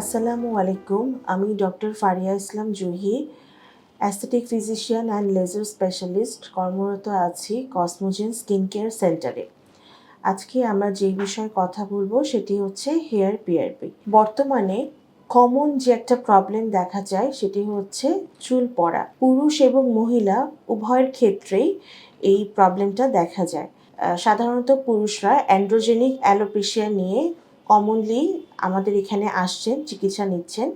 আসসালামু আলাইকুম, আমি doctor Faria Islam Juhi, aesthetic physician and laser specialist, কর্মরত আছি কসমোজেন স্কিন কেয়ার সেন্টারে। আজকে আমরা যে বিষয়ে কথা বলব সেটি হচ্ছে হেয়ার পিআরপি বর্তমানে কমন যে একটা প্রবলেম দেখা যায় সেটি হচ্ছে চুল পড়া। পুরুষ এবং মহিলা উভয়ের ক্ষেত্রেই এই প্রবলেমটা দেখা যায়। সাধারণত পুরুষরা অ্যান্ড্রোজেনিক অ্যালোপেশিয়া নিয়ে কমনলি আমাদের এখানে আসছেন, চিকিৎসা নিচ্ছেন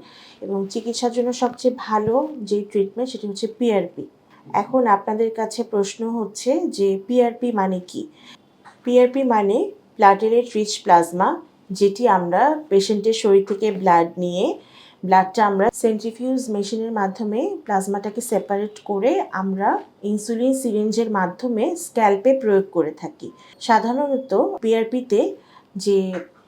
এবং চিকিৎসার জন্য সবচেয়ে ভালো যে ট্রিটমেন্ট সেটি হচ্ছে পিআরপি এখন আপনাদের কাছে প্রশ্ন হচ্ছে যে পিআরপি মানে কি? পিআরপি মানে প্লাটেলেট রিচ প্লাজমা যেটি আমরা পেশেন্টের শরীর থেকে ব্লাড নিয়ে ব্লাডটা আমরা সেন্ট্রিফিউজ মেশিনের মাধ্যমে প্লাজমাটাকে সেপারেট করে আমরা ইনসুলিন সিরিঞ্জের মাধ্যমে স্ক্যাল্পে প্রয়োগ করে থাকি। সাধারণত পিআরপিতে যে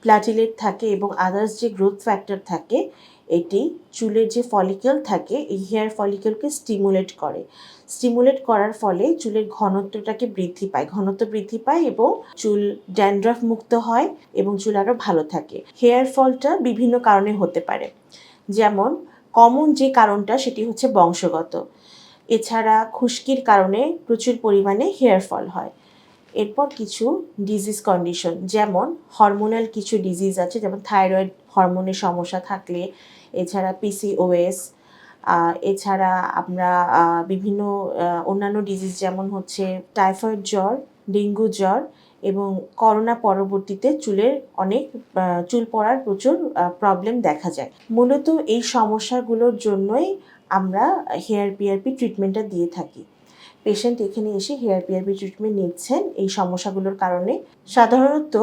প্লাটিলেট থাকে এবং আদার্স যে গ্রোথ ফ্যাক্টর থাকে, এটি চুলের যে ফলিকেল থাকে, এই হেয়ার ফলিকেলকে স্টিমুলেট করে। স্টিমুলেট করার ফলে চুলের ঘনত্বটাকে বৃদ্ধি পায়। ঘনত্ব বৃদ্ধি পায় এবং চুল ড্যান্ড্রাফ মুক্ত হয় এবং চুল আরও ভালো থাকে। হেয়ার ফলটা বিভিন্ন কারণে হতে পারে। যেমন কমন যে কারণটা সেটি হচ্ছে বংশগত। এছাড়া খুশকির কারণে প্রচুর পরিমাণে হেয়ার ফল হয়। এরপর কিছু ডিজিজ কন্ডিশন যেমন হরমোনাল কিছু ডিজিজ আছে, যেমন থাইরয়েড হরমোনের সমস্যা থাকলে, এছাড়া পিসিওএস এছাড়া আমরা বিভিন্ন অন্যান্য ডিজিজ যেমন হচ্ছে টাইফয়েড জ্বর, ডেঙ্গু জ্বর এবং করোনা পরবর্তীতে চুলের অনেক চুল পড়ার প্রচুর প্রবলেম দেখা যায়। মূলত এই সমস্যাগুলোর জন্যই আমরা হেয়ার পিআরপি ট্রিটমেন্টটা দিয়ে থাকি। পেশেন্ট এখানে এসে হেয়ার পিআরপি ট্রিটমেন্ট নিচ্ছেন এই সমস্যাগুলোর কারণে। সাধারণত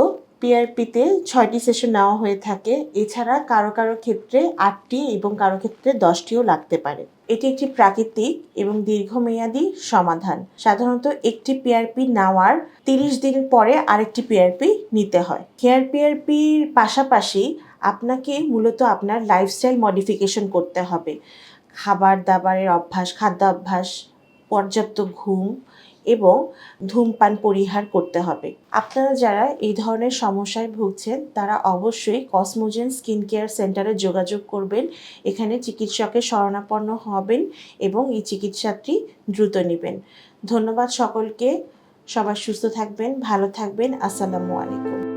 পিআরপিতে ছয়টি সেশন নেওয়া হয়ে থাকে। এছাড়া কারও কারও ক্ষেত্রে আটটি এবং কারও ক্ষেত্রে দশটিও লাগতে পারে। এটি একটি প্রাকৃতিক এবং দীর্ঘমেয়াদী সমাধান। সাধারণত একটি পিআরপি নেওয়ার তিরিশ দিন পরে আরেকটি পিআরপি নিতে হয়। হেয়ার পিআরপির পাশাপাশি আপনাকে মূলত আপনার লাইফস্টাইল মডিফিকেশন করতে হবে। খাবার দাবারের অভ্যাস, খাদ্যাভ্যাস পর্যাপ্ত ঘুম এবং ধূমপান পরিহার করতে হবে। আপনারা যারা এই ধরনের সমস্যায় ভুগছেন, তারা অবশ্যই কসমোজেন স্কিন কেয়ার সেন্টারে যোগাযোগ করবেন। এখানে চিকিৎসকের শরণাপন্ন হবেন এবং এই চিকিৎসাটি দ্রুত নেবেন। ধন্যবাদ সকলকে। সবাই সুস্থ থাকবেন, ভালো থাকবেন। আসসালামু আলাইকুম।